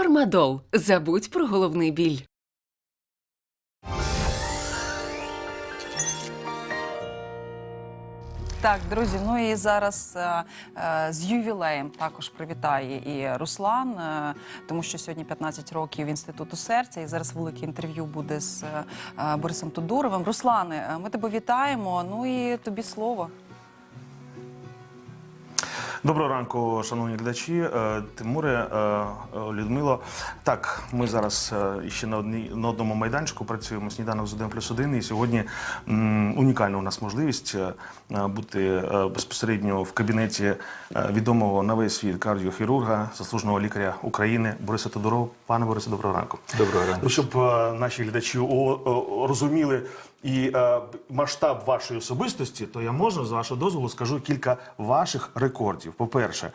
Фармадол. Забудь про головний біль. Так, друзі, ну і зараз е, е, з ювілеєм також привітає і Руслан, е, тому що сьогодні 15 років інституту серця, і зараз велике інтерв'ю буде з е, Борисом Тодуровим. Руслане, е, ми тебе вітаємо. Ну і тобі слово. Доброго ранку, шановні глядачі. Е, Тимуре, е, е, Людмило. Так, ми зараз ще на, одній, на одному майданчику працюємо сніданок з 1 плюс 1. І сьогодні унікальна у нас можливість бути безпосередньо в кабінеті відомого на весь світ кардіохірурга, заслуженого лікаря України Бориса Тодорова. Пане Борисе, доброго ранку. Доброго ранку. Ну, щоб наші глядачі розуміли і е, масштаб вашої особистості, то я можу, з вашого дозволу, скажу кілька ваших рекордів. По-перше, е,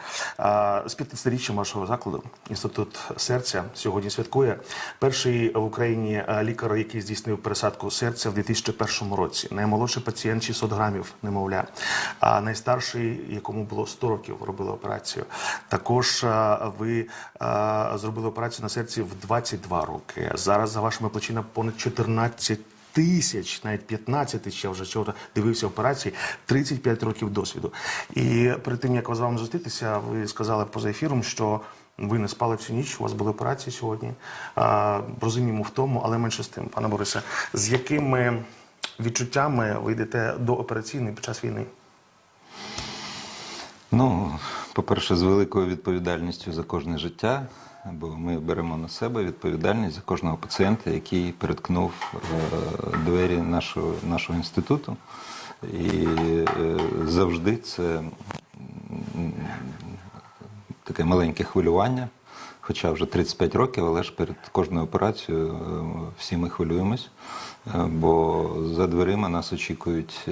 з 15-річчям вашого закладу інститут серця сьогодні святкує перший в Україні е, лікар, який здійснив пересадку серця в 2001 році. Наймолодший пацієнт 600 грамів, немовля, а найстарший, якому було 100 років, робили операцію. Також е, ви е, зробили операцію на серці в 22 роки. Зараз за вашими плечима понад 14 тисяч, навіть 15 тисяч, я вже вчора дивився операції, 35 років досвіду. І перед тим, як з вами зустрітися, ви сказали поза ефіром, що ви не спали всю ніч, у вас були операції сьогодні. А, розуміємо в тому, але менше з тим, пане Борисе, з якими відчуттями ви йдете до операційної під час війни? Ну, по-перше, з великою відповідальністю за кожне життя, бо ми беремо на себе відповідальність за кожного пацієнта, який переткнув е, двері нашого, нашого інституту. І е, завжди це таке маленьке хвилювання. Хоча вже 35 років, але ж перед кожною операцією е, всі ми хвилюємось, бо за дверима нас очікують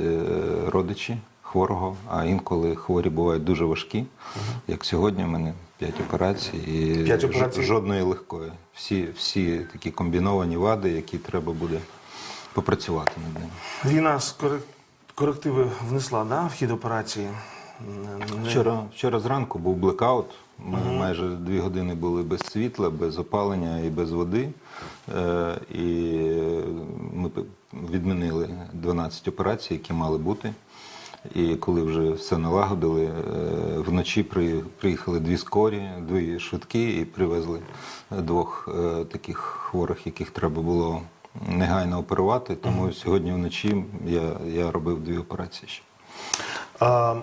родичі хворого, а інколи хворі бувають дуже важкі. Як сьогодні, в мене 5 операцій і П'ять операцій? жодної легкої. Всі, всі такі комбіновані вади, які треба буде попрацювати над ними. Війна з корективи внесла да, в хід операції. Вчора, вчора зранку був блекаут. Ми майже дві години були без світла, без опалення і без води. Е, і ми відмінили 12 операцій, які мали бути. І коли вже все налагодили, е, вночі при- приїхали дві скорі, дві швидкі і привезли двох е, таких хворих, яких треба було негайно оперувати. Тому сьогодні вночі я, я робив дві операції ще. А,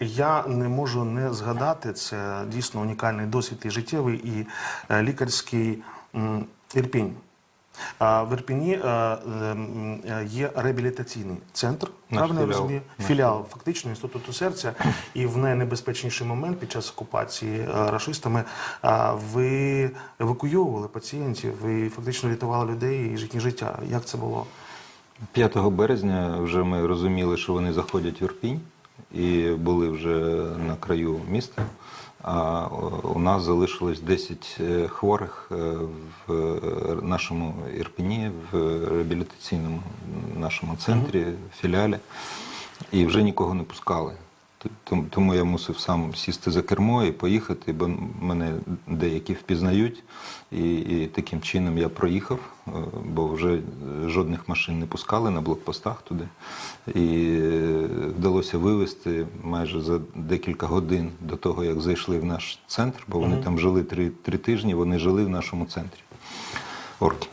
я не можу не згадати, це дійсно унікальний досвід і життєвий, і е, лікарський Ірпінь. В Ірпіні е, е, є реабілітаційний центр, правильно я розумію? Філіал фактично інституту серця. І в найнебезпечніший момент під час окупації е, рашистами ви евакуйовували пацієнтів, ви фактично рятували людей і їхнє життя. Як це було? 5 березня вже ми розуміли, що вони заходять в Ірпінь і були вже на краю міста. А у нас залишилось 10 е, хворих е, в е, нашому Ірпіні, в реабілітаційному нашому центрі, філіалі, і вже нікого не пускали. Тому я мусив сам сісти за кермо і поїхати, бо мене деякі впізнають. І, і таким чином я проїхав, е, бо вже жодних машин не пускали на блокпостах туди. І е, вдалося вивезти майже за декілька годин до того, як зайшли в наш центр, бо вони там жили три, три тижні, вони жили в нашому центрі. Орки.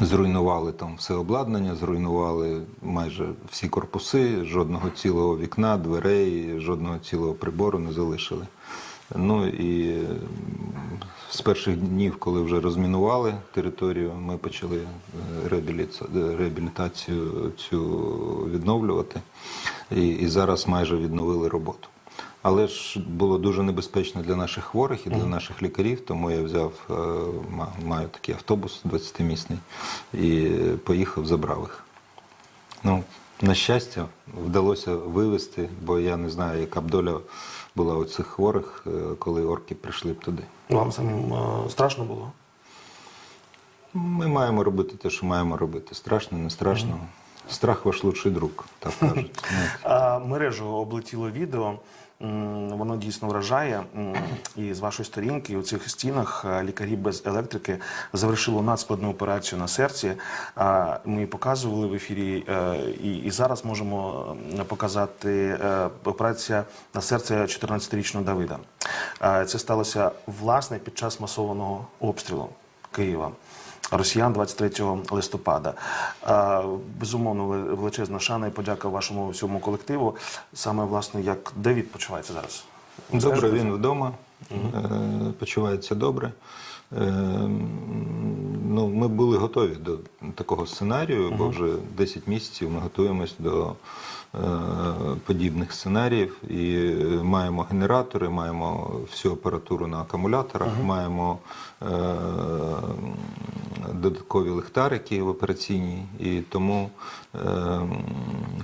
Зруйнували там все обладнання, зруйнували майже всі корпуси, жодного цілого вікна, дверей, жодного цілого прибору не залишили. Ну і з перших днів, коли вже розмінували територію, ми почали е, е, реабілітацію цю відновлювати. І, і зараз майже відновили роботу. Але ж було дуже небезпечно для наших хворих і для наших лікарів, тому я взяв, е, ма- маю такий автобус 20-місний і поїхав, забрав їх. Ну, на щастя, вдалося вивезти, бо я не знаю, яка б доля була у цих хворих, е, коли орки прийшли б туди. Вам самим е, страшно було? Ми маємо робити те, що маємо робити. Страшно, не страшно. Страх ваш лучший друг, так кажуть. мережу облетіло відео. Воно дійсно вражає. І з вашої сторінки у цих стінах лікарі без електрики завершили надскладну операцію на серці. Ми її показували в ефірі, е, і, зараз можемо показати е, операція на серце 14-річного Давида. Це сталося власне під час масованого обстрілу Києва. Росіян 23 листопада. Е, Безумовно, величезна шана і подяка вашому всьому колективу. Саме власне, як Девід почувається зараз? Добре, він вдома, е, почувається добре. Е, Ну, ми були готові до такого сценарію, бо вже 10 місяців ми готуємось до е, подібних сценаріїв і е, маємо генератори, маємо всю апаратуру на акумуляторах, маємо е, додаткові ліхтарики в операційній. І тому, е,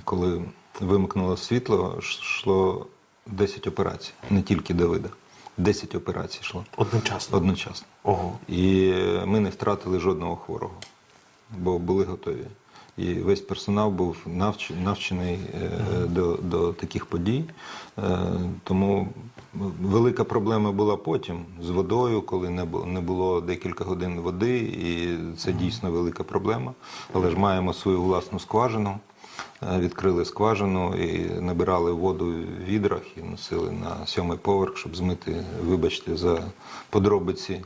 коли вимкнуло світло, йшло 10 операцій, не тільки Давида. 10 операцій йшло Одночасно. одночасно. Ого. І ми не втратили жодного хворого, бо були готові. І весь персонал був навч, навчений е, до, до таких подій. Е, тому велика проблема була потім з водою, коли не було, не було декілька годин води, і це дійсно велика проблема. Але ж маємо свою власну скважину. Е, Відкрили скважину і набирали воду в відрах і носили на сьомий поверх, щоб змити, вибачте, за подробиці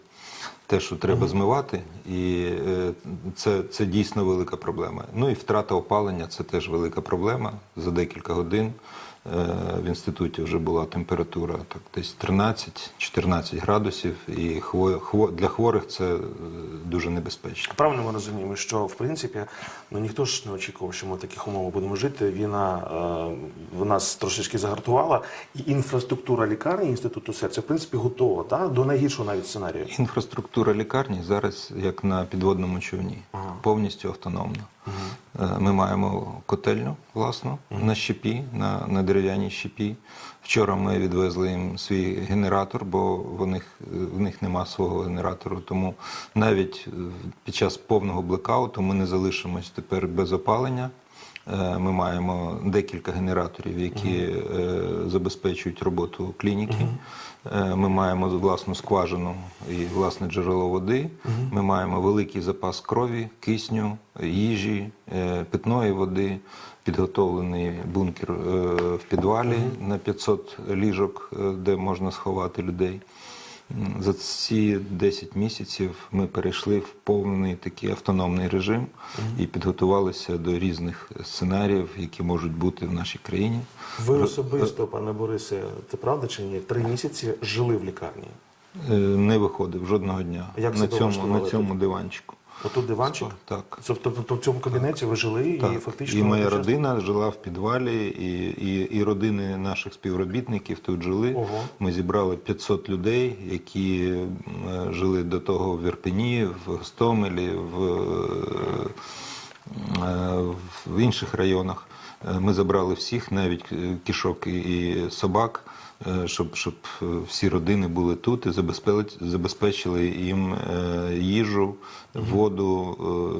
те, що треба змивати, і е, це, це дійсно велика проблема. Ну і втрата опалення це теж велика проблема. За декілька годин в інституті вже була температура так, десь 13-14 градусів, і хво, хво, для хворих це е, дуже небезпечно. Правильно ми розуміємо, що в принципі ну ніхто ж не очікував, що ми в таких умовах будемо жити. Війна е, в нас трошечки загартувала, і інфраструктура лікарні інституту серця в принципі готова та до найгіршого навіть сценарію. Інфраструктура лікарні зараз як на підводному човні, повністю автономна. Е, Ми маємо котельню власну на щепі, на, на дерев'яній щепі. Вчора ми відвезли їм свій генератор, бо в них, в них нема свого генератору. Тому навіть е, під час повного блекауту ми не залишимось тепер без опалення. Е, Ми маємо декілька генераторів, які е, забезпечують роботу клініки. Е, Ми маємо власну скважину і власне джерело води. Ми маємо великий запас крові, кисню, їжі, питної води, підготовлений бункер в підвалі на 500 ліжок, де можна сховати людей. За ці 10 місяців ми перейшли в повний такий автономний режим і підготувалися до різних сценаріїв, які можуть бути в нашій країні. Ви особисто, пане Борисе, це правда чи ні? Три місяці жили в лікарні. Е, Не виходив жодного дня Як на цьому, на цьому диванчику. Отут диванчик. Так. Тобто, в цьому кабінеті ви жили і фактично і моя родина жила в підвалі, і, і, і родини наших співробітників тут жили. Ого. Ми зібрали 500 людей, які е, жили до того в Ірпені, в Гостомелі, в, е, в інших районах. Е, Ми забрали всіх, навіть е, кішок і, собак. е, Щоб, щоб е, всі родини були тут і забезпечили, їм е, їжу, воду,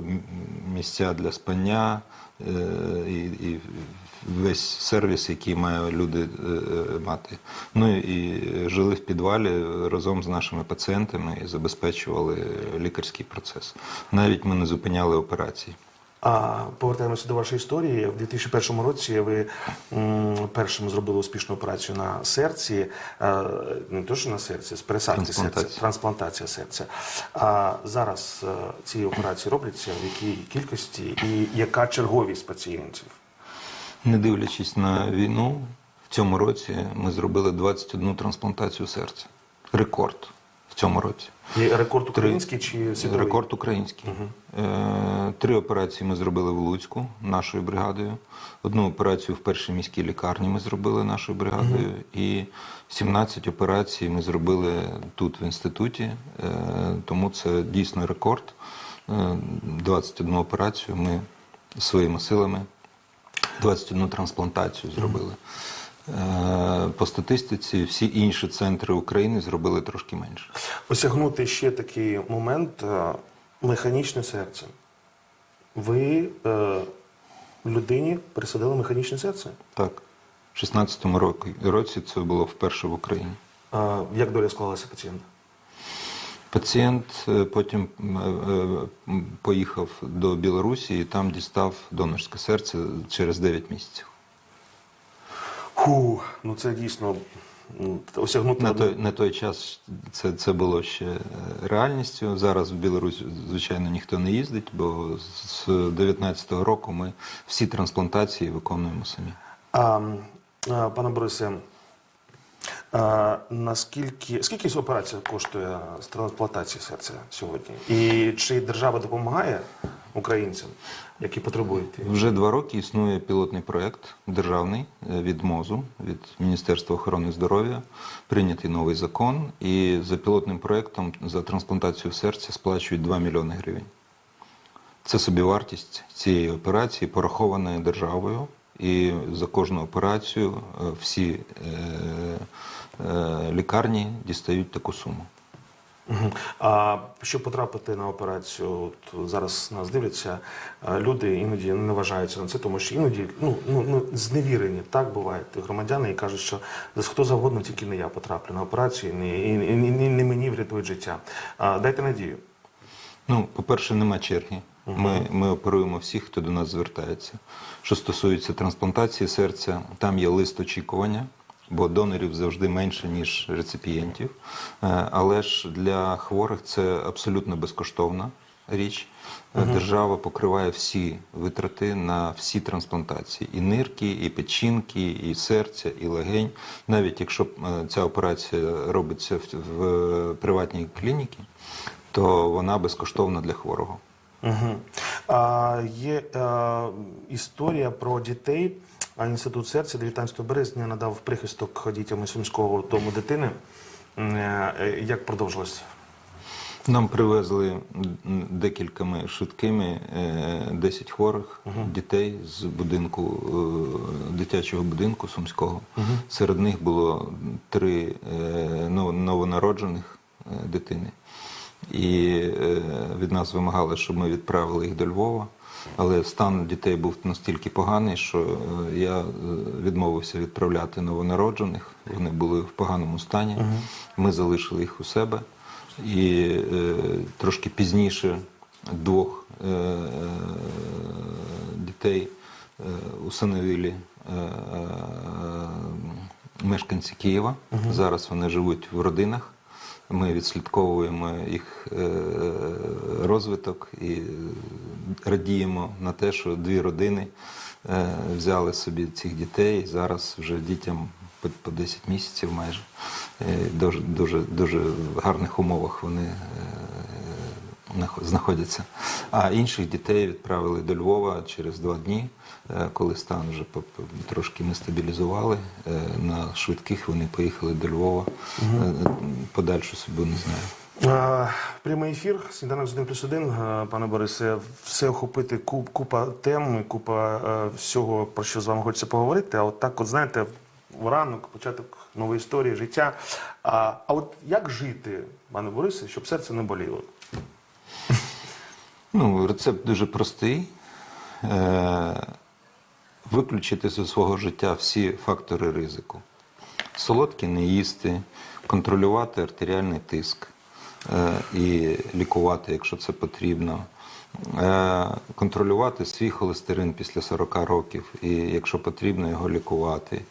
е, місця для спання е, і, і весь сервіс, який мають люди е, е, мати. Ну і жили в підвалі разом з нашими пацієнтами і забезпечували лікарський процес. Навіть ми не зупиняли операції. А повертаємося до вашої історії. В 2001 році ви першим зробили успішну операцію на серці, е, не то що на серці, з пересадки серця, Трансплантація. серця. А зараз е, ці операції робляться в якій кількості і яка черговість пацієнтів? Не дивлячись на війну, в цьому році ми зробили 21 трансплантацію серця. Рекорд цьому році. Є рекорд український чи світовий? Рекорд український. Е, Три операції ми зробили в Луцьку нашою бригадою. Одну операцію в першій міській лікарні ми зробили нашою бригадою. І 17 операцій ми зробили тут, в інституті. Е, Тому це дійсно рекорд. Е, 21 операцію ми своїми силами 21 трансплантацію зробили. Е, По статистиці всі інші центри України зробили трошки менше. Осягнути ще такий момент е, механічне серце. Ви е, людині присадили механічне серце. Так. В 16-му році, році це було вперше в Україні. А, як доля склалася пацієнта? Пацієнт е, потім е, поїхав до Білорусі і там дістав донорське серце через 9 місяців. Ху, ну це дійсно осягнути На той, на той час це, це було ще е, реальністю. Зараз в Білорусь, звичайно, ніхто не їздить, бо з 19-го року ми всі трансплантації виконуємо самі. А, а, пане Борисе, а, наскільки скільки операція коштує з трансплантації серця сьогодні? І чи держава допомагає українцям, які потребують? Вже два роки існує пілотний проєкт державний е, від МОЗу, від Міністерства охорони здоров'я. Прийнятий новий закон, і за пілотним проєктом за трансплантацію серця сплачують 2 мільйони гривень. Це собівартість цієї операції порахована державою, і за кожну операцію е, всі е, лікарні дістають таку суму. А щоб потрапити на операцію, от зараз нас дивляться е, люди, іноді не наважаються на це, тому що іноді ну, ну, ну зневірені так бувають громадяни і кажуть, що «Десь хто завгодно, тільки не я потраплю на операцію, і, не- і, і, і не мені врятують життя. А, дайте надію. Ну, по-перше, нема черги. Ми, ми оперуємо всіх, хто до нас звертається. Що стосується трансплантації серця, там є лист очікування, бо донорів завжди менше, ніж реципієнтів. Е, Але ж для хворих це абсолютно безкоштовна річ. Е, Держава покриває всі витрати на всі трансплантації: і нирки, і печінки, і серця, і легень. Навіть якщо е, ця операція робиться в, приватній клініці, то вона безкоштовна для хворого. Угу. А, є е, історія про дітей. А інститут серця 19 березня надав прихисток дітям із Сумського дому дитини. Е, Як продовжилось? Нам привезли декількома швидкими е, 10 хворих дітей з будинку е, дитячого будинку сумського. Серед них було три е, новонароджених е, дитини. І е, від нас вимагали, щоб ми відправили їх до Львова. Але стан дітей був настільки поганий, що е, я е, відмовився відправляти новонароджених. Вони були в поганому стані. Ми залишили їх у себе. І е, трошки пізніше двох е, е, дітей е, усиновили е, е, мешканці Києва. Зараз вони живуть в родинах. Ми відслідковуємо їх е, розвиток і радіємо на те, що дві родини е, взяли собі цих дітей. Зараз вже дітям по- по 10 місяців майже. Е, Дуже, дуже, дуже в гарних умовах вони знаходяться. А інших дітей відправили до Львова через два дні, е, коли стан вже трошки ми стабілізували. Е, На швидких вони поїхали до Львова. Е, Подальшу собі не знаю. Прямий ефір, сніданок з 1 плюс 1, е, пане Борисе, все охопити куп, купа тем, купа всього, про що з вами хочеться поговорити. А от так, от знаєте, в ранок, початок нової історії, життя. А, а от як жити, пане Борисе, щоб серце не боліло? Ну, рецепт дуже простий. Е, виключити зі свого життя всі фактори ризику. Солодкі не їсти, контролювати артеріальний тиск е, і лікувати, якщо це потрібно. Е, контролювати свій холестерин після 40 років, і якщо потрібно, його лікувати.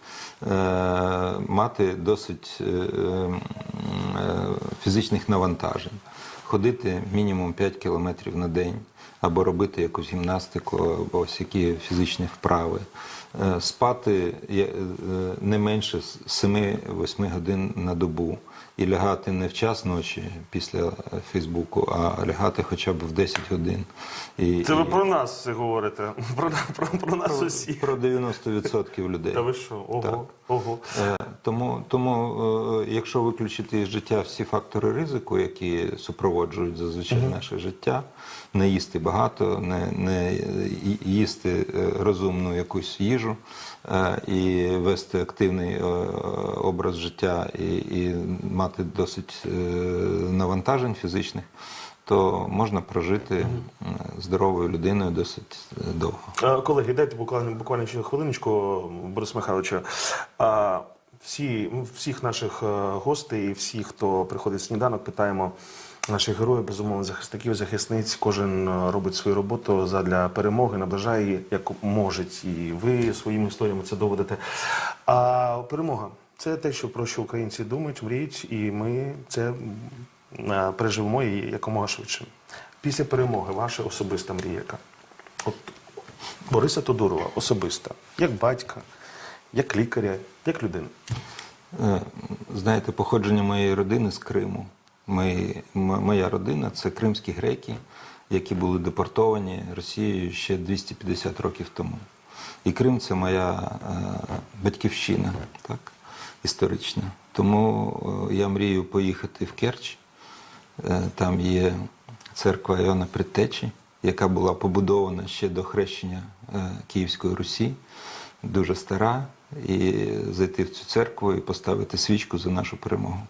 Мати досить фізичних навантажень ходити мінімум 5 кілометрів на день, або робити якусь гімнастику, або ось які фізичні вправи. Е, Спати е, не менше 7-8 годин на добу. І лягати не в час ночі після Фейсбуку, а лягати хоча б в 10 годин. І, Це ви і про нас говорите, про, про, про нас усіх. про 90% людей. Та ви що? Ого, Так. ого. Е, Тому, тому якщо виключити з життя всі фактори ризику, які супроводжують зазвичай наше життя, не їсти багато, не, не їсти е, розумну якусь їжу е, і вести активний е, образ життя і, і мати досить навантажень фізичних, то можна прожити здоровою людиною досить довго. Колеги, дайте буквально буквально ще хвилиночку, Борис Михайловичу. А, Всі, всіх наших гостей, і всіх, хто приходить в сніданок, питаємо наших героїв, безумовно, захисників, захисниць. Кожен е, робить свою роботу задля перемоги, наближає її, як може. І ви своїми історіями це доводите. А перемога це те, що про що українці думають, мріють, і ми це е, переживемо і якомога швидше. Після перемоги ваша особиста мрія? От Бориса Тодурова особиста, як батька, як лікаря, як людина. Е, Знаєте, походження моєї родини з Криму. Ми, моя родина це кримські греки, які були депортовані Росією ще 250 років тому. І Крим це моя е, батьківщина, так, історична. Тому е, я мрію поїхати в Керч. Е, Там є церква Іоанна Предтечі, яка була побудована ще до хрещення Київської Русі, дуже стара, і зайти в цю церкву і поставити свічку за нашу перемогу.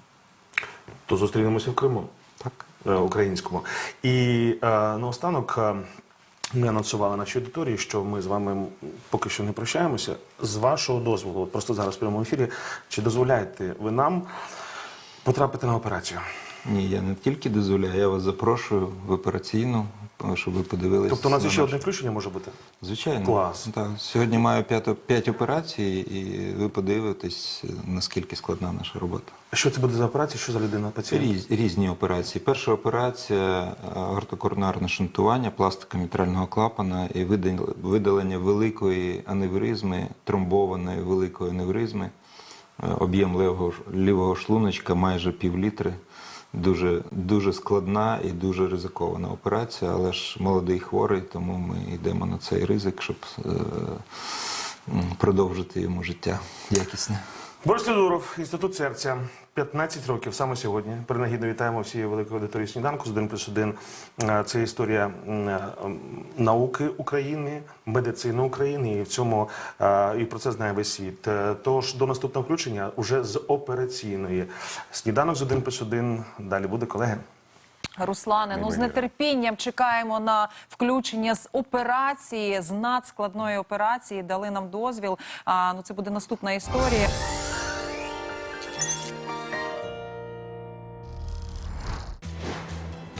То зустрінемося в Криму Так. е, українському. І е, наостанок е, ми анонсували нашій аудиторії, що ми з вами поки що не прощаємося. З вашого дозволу, от просто зараз в прямому ефірі, чи дозволяєте ви нам потрапити на операцію? Ні, я не тільки дозволяю, я вас запрошую в операційну, щоб ви подивилися. Тобто у нас на ще наш- одне включення може бути? Звичайно. Клас. Так. Сьогодні маю п'ять, п'ять операцій, і ви подивитесь, наскільки складна наша робота. Що це буде за операція? Що за людина пацієнт? Різ, різні операції. Перша операція е, ортокоронарне шунтування, пластика мітрального клапана і видал- видалення великої аневризми, тромбованої великої аневризми. Е, Об'єм лівого, ж- лівого шлуночка майже пів літри. Дуже, дуже складна і дуже ризикована операція, але ж молодий хворий, тому ми йдемо на цей ризик, щоб е, продовжити йому життя якісне. Борис Тодуров, інститут серця, 15 років саме сьогодні. Принагідно вітаємо всією великою аудиторією сніданку з 1 плюс 1. Це історія е, науки України, медицини України, і в цьому е, і про це знає весь світ. Е, Тож до наступного включення уже з операційної. Сніданок з 1 плюс 1. Далі буде колеги. Руслане, ну з нетерпінням чекаємо на включення з операції, з надскладної операції. Дали нам дозвіл. А ну це буде наступна історія.